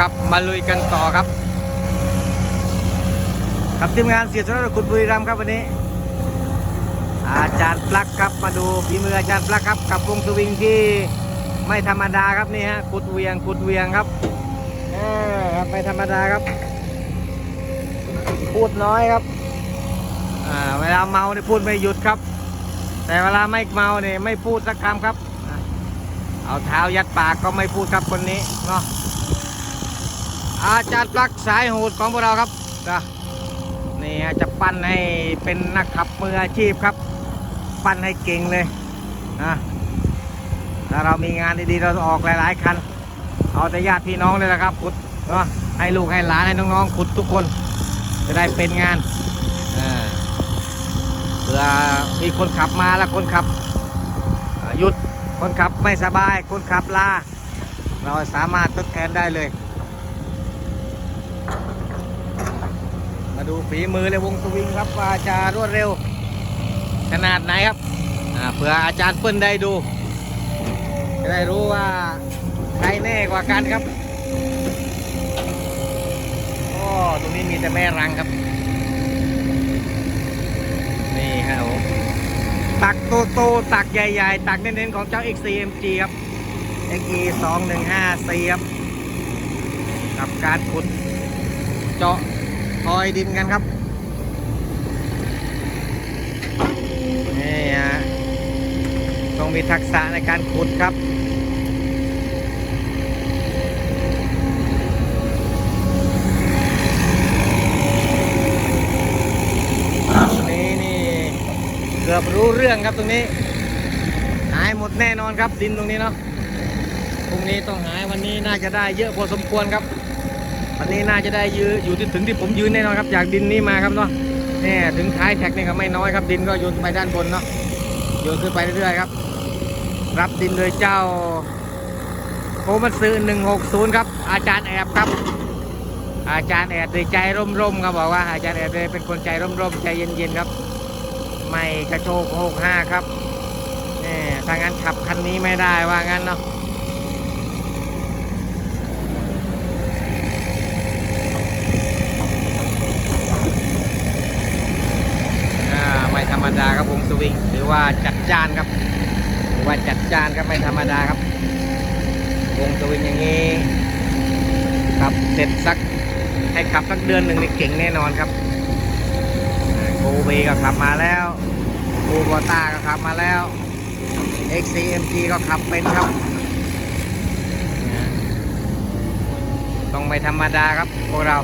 ครับ มาลุยกันต่อครับกับทีมงานเสียสระคุณบุรีรัมย์ครับวันนี้ อาจารย์ปลักครับมาดูฝีมืออาจารย์ปลักครับกับวงสวิงที่ไม่ธรรมดาครับนี่ฮะขุดเวียงขุดเวียงครับครับไม่ธรรมดาครับ พูดน้อยครับเวลาเมาเนี่ยพูดไม่หยุดครับ แต่เวลาไม่เมาเนี่ยไม่พูดสักคำครับ เอาเท้ายัดปากก็ไม่พูดครับคนนี้เนาะ อาจารย์ปลักสายโหดของพวกเราครับนะนี่จะปั้นให้เป็นนักขับมืออาชีพครับ ปั้นให้เก่งเลยนะถ้าเรามีงานดีๆเราออกหลายๆคัน เอาแต่ญาติพี่น้องเลยนะครับขุดเนาะให้ลูกให้หลานให้น้องๆขุดทุกคน จะได้เป็นงานเผื่อมีคนขับมาแล้วคนขับหยุดคนขับไม่สบายคนขับลาเราสามารถทดแทนได้เลย มาดูฝีมือในวงสวิงครับว่าจะรวดเร็ว ขนาดไหนครับเผื่ออาจารย์เปิ้ลได้ดู จะได้รู้ว่าใครแน่กว่ากันครับโอ้ตรงนี้มีแต่แม่รังครับ นี่ครับผมตักโตๆตักใหญ่ ๆ ตักเน้นๆของเจ้า XCMG ครับ XE 2 1 5 4ครับกับการขุดเจาะ ทอยดินกันครับ นี่ฮะ ต้องมีทักษะในการขุดครับนี้นี่เกือบรู้เรื่องครับตรงนี้ หายหมดแน่นอนครับดินตรงนี้เนาะพรุ่งนี้ต้องหายวันนี้น่าจะได้เยอะพอสมควรครับ วันนี้น่าจะได้ยืนอยู่ที่ถึงที่ผมยืนแน่นอนครับ จากดินนี้มาครับเนาะนี่ถึงท้ายแท็กนี่ก็ไม่น้อยครับ ดินก็โยนไปด้านบนเนาะโยนขึ้นไปเรื่อยๆครับ รับดินโดยเจ้าโคมัตสึ160 ครับ อาจารย์แอบครับ อาจารย์แอดใจร่มๆครับบอกว่าอาจารย์แอดเป็นคนใจร่มๆใจเย็นๆครับ ไม่กระโชกหกห้าครับนี่ถ้างั้นขับคันนี้ไม่ได้ว่างั้นเนาะอ่าไม่ธ รรมดาครับวงสวิงหรือว่าจัดจานครับหรือว่าจัดจานครับไม่ธรรมดาครับวงสวิงอย่างนี้ครับเสร็จสักให้ขับสักเดือนหนึ่งนี่เก่งแน่นอนครับโกเวก็ขับมาแล้วโูบอต้าก็ขับมาแล้ว XCMG ก็ขับเป็นครับต้องไม่ธรรมดาครับพวกเรา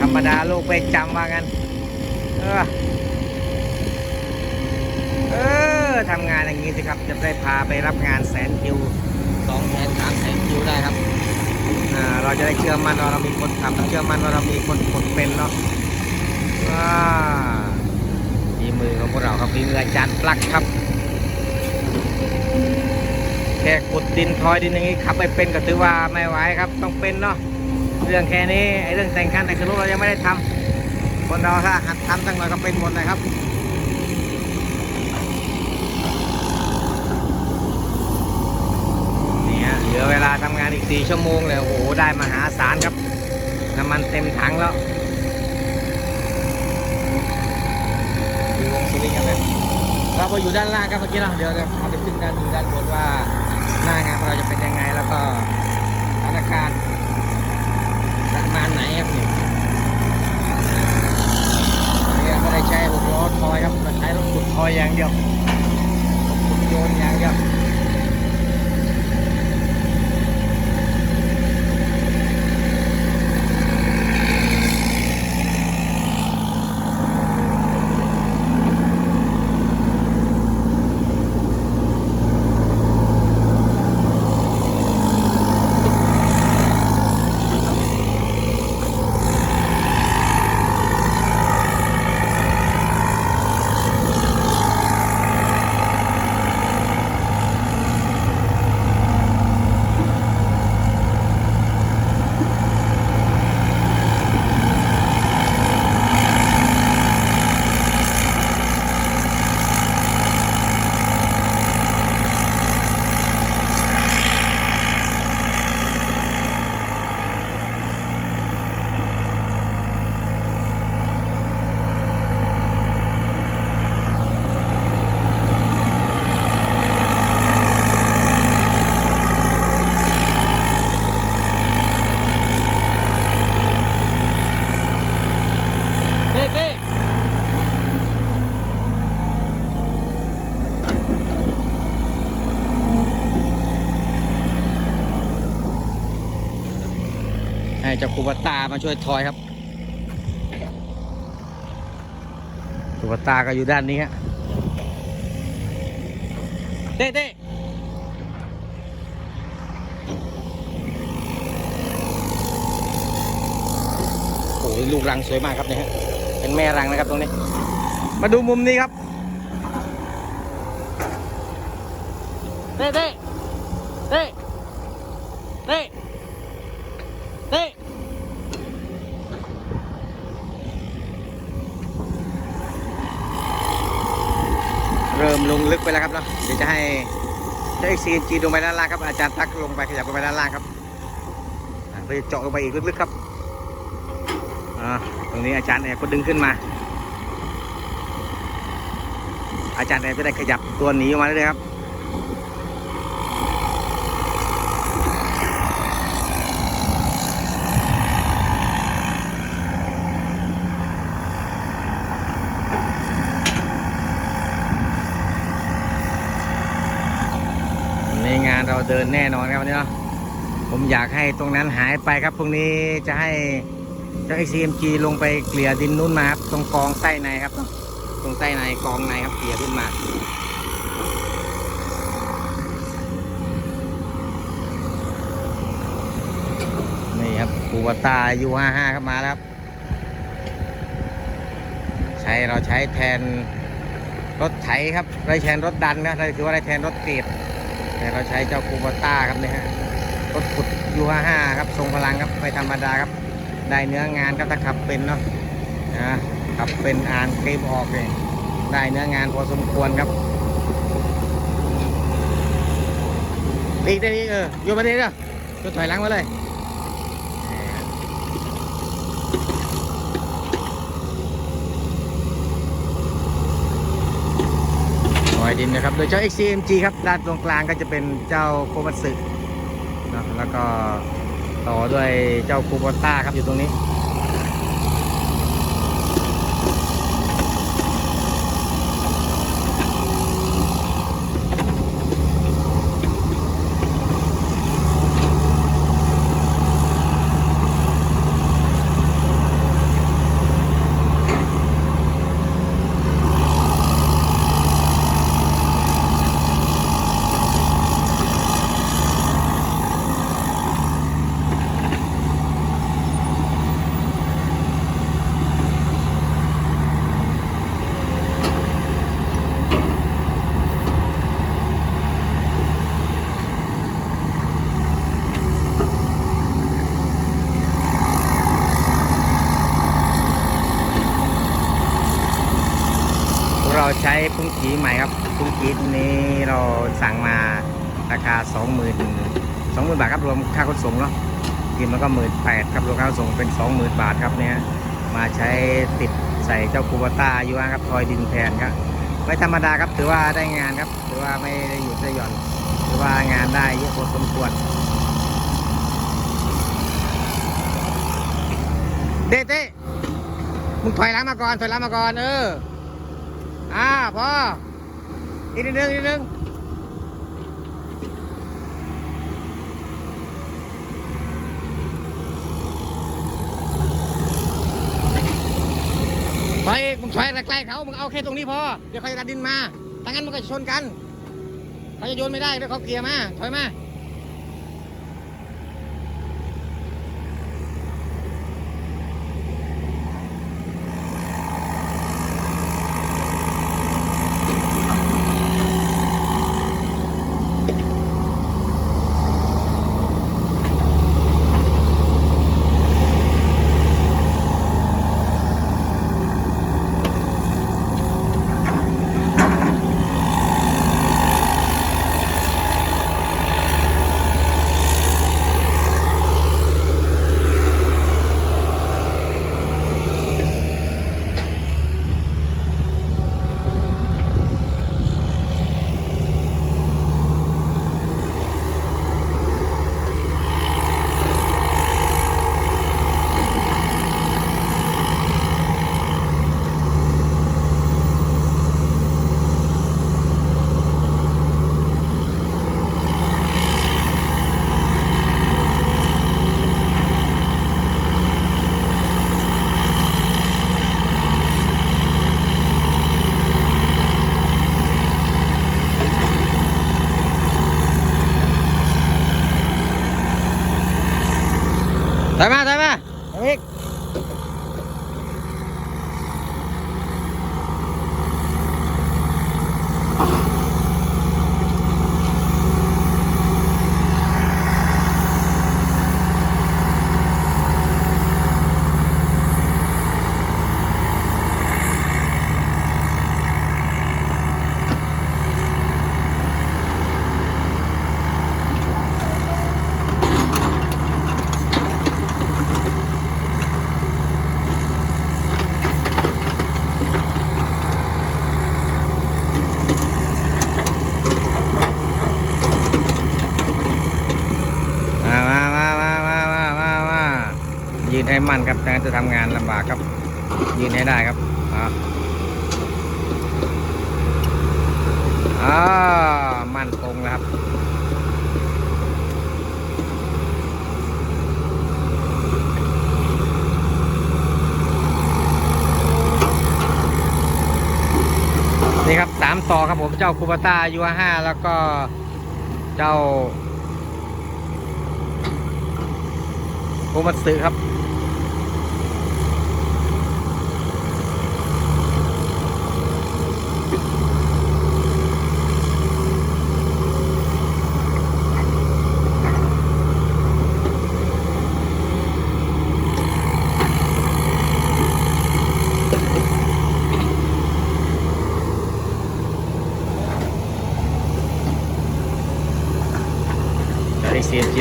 ธรรมดาลูกไปจำว่างันเออ เออทำงานอย่างนี้สิครับ จะได้พาไปรับงานแสนคิวสองแสนสามแสนคิวได้ครับอ่าเราจะได้เชื่อมั่นว่าเรามีคนทำเชื่อมั่นว่าเรามีคนคนเป็นเนาะอ่าฝีมือของพวกเราครับฝีมืออาจารย์ปลักครับ แค่ขุดดินทอยดินอย่างนี้ขับไม่เป็นก็ถือว่าไม่ไหวครับต้องเป็นเนาะเรื่องแค่นี้ไอ้เรื่องแต่งคันแต่งสรุปเรายังไม่ได้ทำคนเราถ้าหัดทำตั้งหน่อยก็เป็นหมดเลยครับ นี่ฮะเห ลือเวลาทำงานอีก4ชั่วโมงเลยโอ้โหได้มหาศาลครับ น้ำมันเต็มถังแล้วดูวงสวิงกันเลยเราพออยู่ด้านล่างครับเมื่อกี้เราเดี๋ยวเดี๋ยวเราไปขึ้นด้านดูด้านบนว่าหน้างานของเราจะเป็นยังไงแล้วก็สถานการณ์ประมาณไหนครับเนี่ยนี่ไม่ได้ใช้รถล้อทอยครับเราใช้รถขุดทอยอย่างเดียวรถขุดโยนอย่างเดียว ให้ เจ้าคูบาตามาช่วยทอยครับคูบาตาก็อยู่ด้านนี้ฮะเต้เต้โอ้ยลูกรังสวยมากครับเนี่ยฮะเป็นแม่รังนะครับตรงนี้ มาดูมุมนี้ครับเต้เต้เต้เต้เต้เริ่ม ลึกไปแล้วครับเนาะเดี๋ยวจะให้เจ้าเอ็กซีจีลงไปด้านล่างครับอาจารย์ตักลงไปขยับลงไปด้านล่างครับอ่าเพื่อจะเจาะลงไปอีกลึกๆครับตรงนี้อาจารย์แอบก็ดึงขึ้นมา อาจารย์แอบจะได้ขยับตัวหนีออกมาเลยครับ เดินแน่นอนครับวันนี้เนาะผมอยากให้ตรงนั้นหายไปครับพรุ่งนี้จะให้เจ้า XCMG ลงไปเกลี่ยดินนู้นมาครับตรงกองไส้ในครับ ตรงไส้ในกองในครับเกลี่ยขึ้นมานี่ครับปูวตายูห้าห้าครับมาแล้วครับ ใช้เราใช้แทนรถไถครับได้แทนรถดันนะคือว่าได้แทนรถเกรด แต่เราใช้เจ้าคูบต้าครับเนี่ยฮะรถขุดยูห้าห้าครับทรงพลังครับไม่ธรรมดาครับ ได้เนื้องานครับถ้าขับเป็นเนาะนะขับเป็นอ่านคลิปออกเลยได้เนื้องานพอสมควรครับอีกได้นี้เออโยนมาดิเด้อโยนถอยหลังมาเลย อยดินนะครับ โดยเจ้า XCMG ครับ ด้านตรงกลางก็จะเป็นเจ้าโคบัตสึนะแล้วก็ต่อด้วยเจ้าคูโบต้าครับอยู่ตรงนี้ ใช้พุ้งกีใหม่ครับพุ้งกีตนี้เราสั่งมาราคา 20,000 20,000 บาทครับรวมค่าขนส่งเนาะกินมันก็18,000ครับรวมค่าขนส่งเป็น 20,000 บาทครับเนี่ยมาใช้ติดใส่เจ้าคูบต้าอยู่ครับทอยดินแทนครับไม่ธรรมดาครับถือว่าได้งานครับถือว่าไม่ได้หยุดได้หย่อนถือว่างานได้เยอะพอสมควรเต้เต้มึงถอยหลังมาก่อนถอยหลังมาก่อนเออ อ่าพออีกนิดนึงอีกนิดนึงถอยมึงถอยใกล้ๆเขามึงเอาแค่ตรงนี้พอ เดี๋ยวเขาจะดันดินมาถ้างั้นมันก็ชนกัน เขาจะโยนไม่ได้เดี๋ยวเขาเกลี่ยร์มา ถอยมา 来嘛，来嘛，哎。 ครับแต่จะทำงานลำบากครับ ยืนให้ได้ครับอ่าอ่ามั่นคงแล้วครับนี่ครับสามต่อครับผมเจ้าคูปต้ายูห้าแล้วก็เจ้าโคมัตสึครับ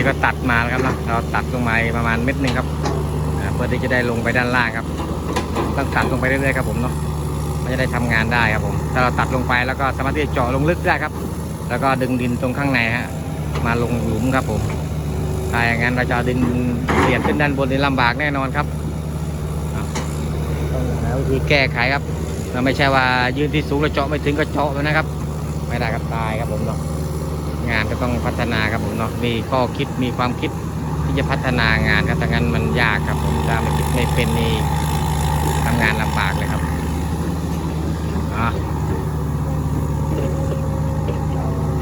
ก็ตัดมาแล้วครับเนาะเราตัดลงมาประมาณเม็ดหนึ่งครับเพื่อที่จะได้ลงไปด้านล่างครับต้องตัดลงไปเรื่อยๆครับผมเนาะมันจะได้ทำงานได้ครับผมถ้าเราตัดลงไปแล้วก็สามารถที่จะเจาะลงลึกได้ครับ แล้วก็ดึงดินตรงข้างในฮะมาลงหลุมครับผมถ้าอย่างนั้นเราจะดินเปลี่ยนขึ้นด้านบนนี่ลำบากแน่นอนครับต้องหาวิธีแก้ไขครับเราไม่ใช่ว่ายืนที่สูงแล้วเจาะไม่ถึงก็เจาะไปนะครับ ไม่ได้ครับตายครับผมเนาะ งานก็ต้องพัฒนาครับผมเนาะมีข้อคิดมีความคิดที่จะพัฒนางานครับแต่งั้นมันยากครับผมถ้าไม่คิดไม่เป็นนี่ทำงานลำบากเลยครับอ๋อ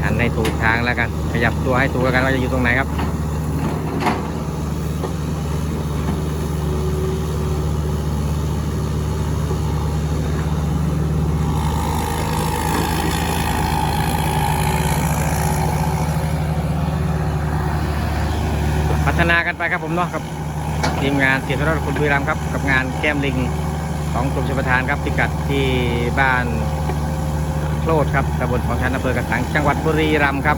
หันให้ถูกทางแล้วกันขยับตัวให้ถูกแล้วกันว่าจะอยู่ตรงไหนครับ กันไปครับผมเนาะกับทีมงานเสียสรถคุณบุรีรัมย์ครับ กับงานแก้มลิงของกรมชลประทานครับพิกัดที่บ้านโคลดครับตำบลของชันอำเภอกระสังจังหวัดบุรีรัมย์ครับ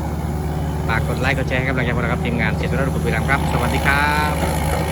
ฝากกดไลค์กดแชร์ให้กำลังใจพวกเราครับทีมงานเสียสรถคุณบุรีรัมย์ครับ สวัสดีครับ